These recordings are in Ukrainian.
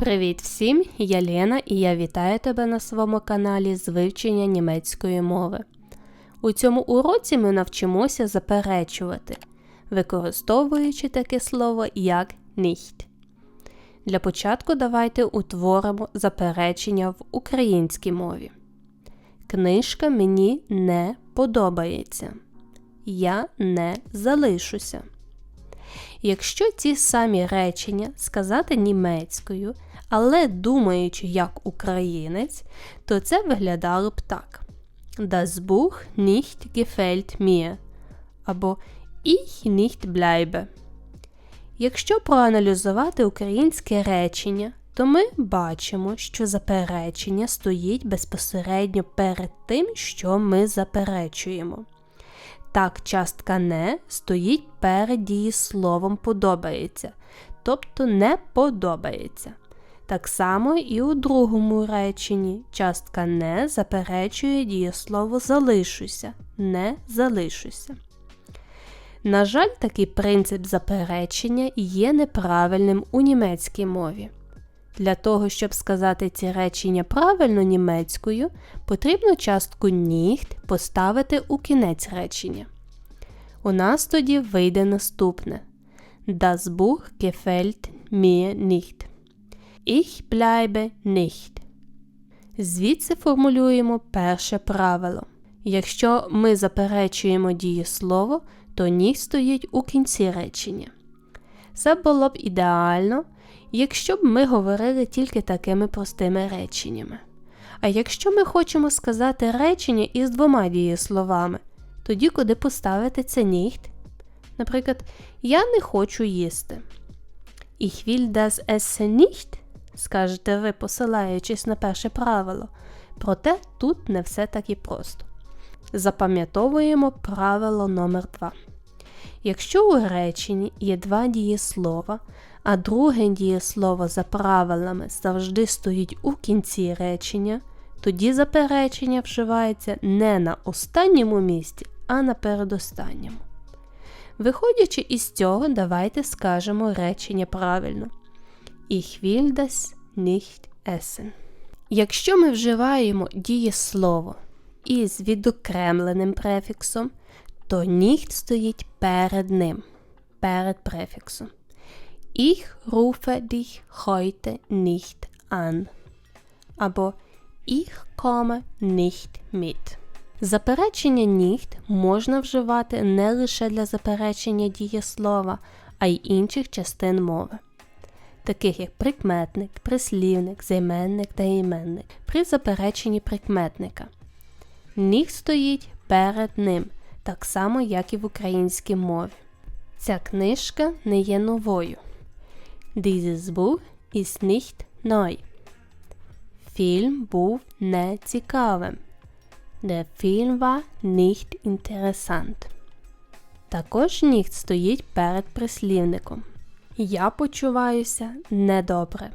Привіт всім! Я Лена і я вітаю тебе на своєму каналі з вивчення німецької мови. У цьому уроці ми навчимося заперечувати, використовуючи таке слово як nicht. Для початку давайте утворимо заперечення в українській мові. Книжка мені не подобається. Я не залишуся. Якщо ці самі речення сказати німецькою, але думаючи як українець, то це виглядало б так: Das Buch nicht gefällt mir або Ich nicht bleibe. Якщо проаналізувати українське речення, то ми бачимо, що заперечення стоїть безпосередньо перед тим, що ми заперечуємо. Так, частка не стоїть перед дієсловом подобається, тобто не подобається. Так само і у другому реченні частка не заперечує дієслово залишуся, не залишуся. На жаль, такий принцип заперечення є неправильним у німецькій мові. Для того, щоб сказати ці речення правильно німецькою, потрібно частку ніхт поставити у кінець речення. У нас тоді вийде наступне: Das Buch gefällt mir nicht. Ich bleibe nicht. Звідси формулюємо перше правило. Якщо ми заперечуємо дієслово, то ніг стоїть у кінці речення. Це було б ідеально, якщо б ми говорили тільки такими простими реченнями. А якщо ми хочемо сказати речення із двома дієсловами, тоді куди поставити це ніхт? Наприклад, я не хочу їсти. Ich will das Essen nicht, скажете ви, посилаючись на перше правило. Проте тут не все так і просто. Запам'ятовуємо правило номер 2 Якщо у реченні є два дієслова, а друге дієслово за правилами завжди стоїть у кінці речення, тоді заперечення вживається не на останньому місці, а на передостанньому. Виходячи із цього, давайте скажемо речення правильно. Ich will nicht essen. Якщо ми вживаємо дієслово із відокремленим префіксом, то ніхт стоїть перед ним, перед префіксом. Ich rufe dich heute nicht an. Або Ich komme nicht mit. Заперечення ніхт можна вживати не лише для заперечення дієслова, а й інших частин мови, таких як прикметник, прислівник, займенник та іменник при запереченні прикметника. Ніхт стоїть перед ним, так само, як і в українській мові. Ця книжка не є новою. Dieses Buch ist nicht. Фільм був нецікавим. Der Film war nicht. Також ніхт стоїть перед прислівником. Я почуваюся недобре.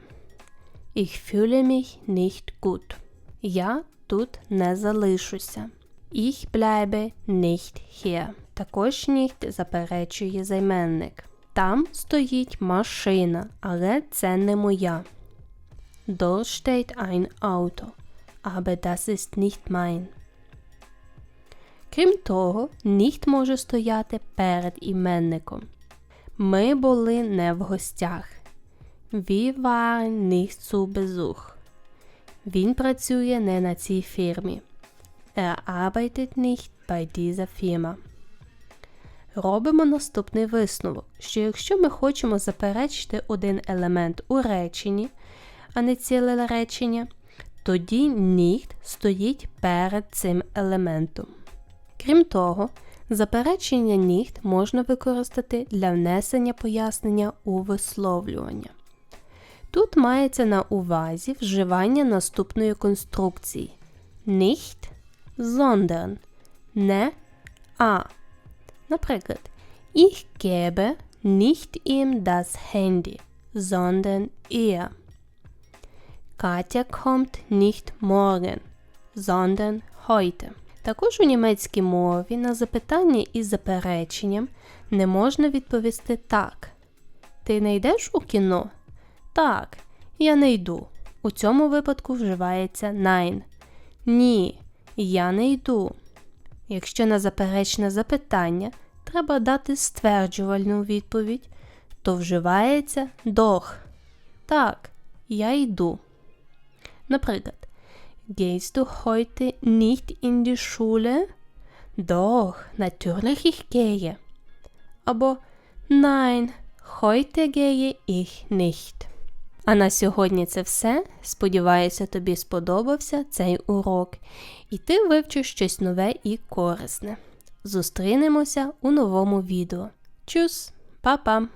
Ich fühle mich nicht gut. Я тут не залишуся. Ich bleibe nicht hier. Також ніхт заперечує займенник. Там стоїть машина, але це не моя. Dort steht ein Auto, aber das ist nicht mein. Крім того, ніхт може стояти перед іменником. Ми були не в гостях. Nicht zu Besuch. Він працює не на цій фірмі. Er arbeitet nicht bei dieser Firma. Робимо наступний висновок, що якщо ми хочемо заперечити один елемент у реченні, а не ціле речення, тоді ніхт стоїть перед цим елементом. Крім того, заперечення ніхт можна використати для внесення пояснення у висловлювання. Тут мається на увазі вживання наступної конструкції nicht, sondern, не а. Наприклад, ich gebe nicht ihm das Handy, sondern er. Katja kommt nicht morgen, sondern heute. Також у німецькій мові на запитання із запереченням не можна відповісти так. Ти не йдеш у кіно? Так, я не йду. У цьому випадку вживається nein. Ні, я не йду. Якщо на заперечне запитання треба дати стверджувальну відповідь, то вживається doch. Так, я йду. Наприклад, Gehst du heute nicht in die Schule? Doch, natürlich ich gehe. Або Nein, heute gehe ich nicht. А на сьогодні це все. Сподіваюся, тобі сподобався цей урок, і ти вивчиш щось нове і корисне. Зустрінемося у новому відео. Чус, па-па!